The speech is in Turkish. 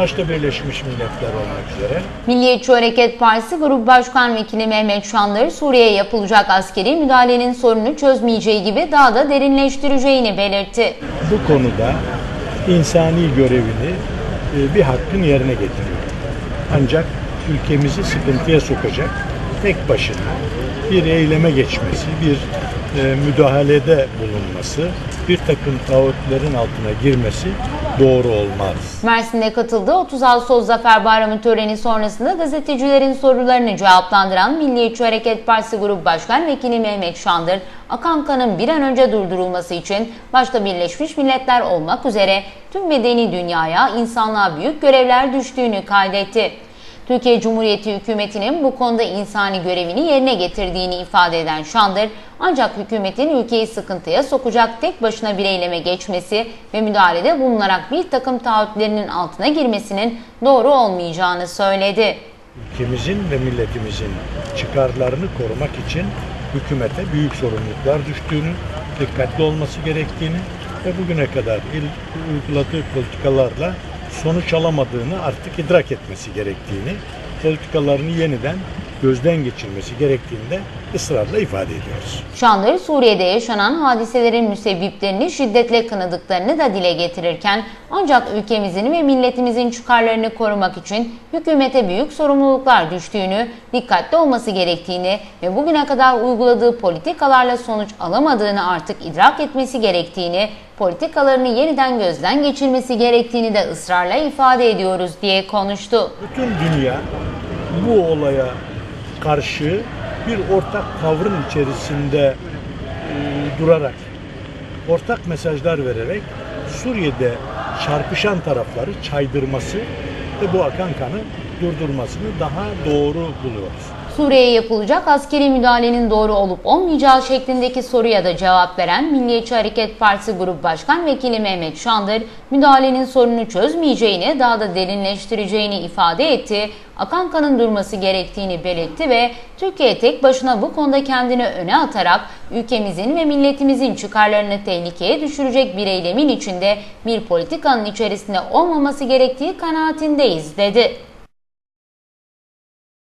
Başta Birleşmiş Milletler olmak üzere Milliyetçi Hareket Partisi Grup Başkan Vekili Mehmet Şandır, Suriye'ye yapılacak askeri müdahalenin sorunu çözmeyeceği gibi daha da derinleştireceğini belirtti. bu konuda insani görevini e, bir hakkın yerine getiriyor. Ancak ülkemizi sıkıntıya sokacak tek başına bir eyleme geçmesi, bir müdahalede bulunması, bir takım taahhütlerin altına girmesi doğru olmaz. Mersin'de katıldığı 30 Ağustos Zafer Bayramı töreni sonrasında gazetecilerin sorularını cevaplandıran Milliyetçi Hareket Partisi Grup Başkan Vekili Mehmet Şandır, akan kanın bir an önce durdurulması için başta Birleşmiş Milletler olmak üzere tüm medeni dünyaya, insanlığa büyük görevler düştüğünü kaydetti. Türkiye Cumhuriyeti hükümetinin bu konuda insani görevini yerine getirdiğini ifade eden Şandır, ancak hükümetin ülkeyi sıkıntıya sokacak tek başına bir eyleme geçmesi ve müdahalede bulunarak bir takım taahhütlerinin altına girmesinin doğru olmayacağını söyledi. ülkemizin ve milletimizin çıkarlarını korumak için hükümete büyük sorumluluklar düştüğünü, dikkatli olması gerektiğini ve bugüne kadar uyguladığı politikalarla sonuç alamadığını artık idrak etmesi gerektiğini, politikalarını yeniden gözden geçirmesi gerektiğini de ısrarla ifade ediyoruz. Şandır Suriye'de yaşanan hadiselerin müsebbiplerini şiddetle kınadıklarını da dile getirirken ancak ülkemizin ve milletimizin çıkarlarını korumak için hükümete büyük sorumluluklar düştüğünü, dikkatli olması gerektiğini ve bugüne kadar uyguladığı politikalarla sonuç alamadığını artık idrak etmesi gerektiğini, politikalarını yeniden gözden geçirmesi gerektiğini de ısrarla ifade ediyoruz diye konuştu. Bütün dünya bu olaya karşı bir ortak tavrın içerisinde e, durarak, ortak mesajlar vererek Suriye'de çarpışan tarafları çaydırması ve bu akan kanı durdurmasını daha doğru buluyoruz. Suriye'ye yapılacak askeri müdahalenin doğru olup olmayacağı şeklindeki soruya da cevap veren Milliyetçi Hareket Partisi Grup Başkan Vekili Mehmet Şandır, müdahalenin sorunu çözmeyeceğini, daha da derinleştireceğini ifade etti, akan kanın durması gerektiğini belirtti ve Türkiye tek başına bu konuda kendini öne atarak ülkemizin ve milletimizin çıkarlarını tehlikeye düşürecek bir eylemin içinde bir politikanın içerisinde olmaması gerektiği kanaatindeyiz dedi.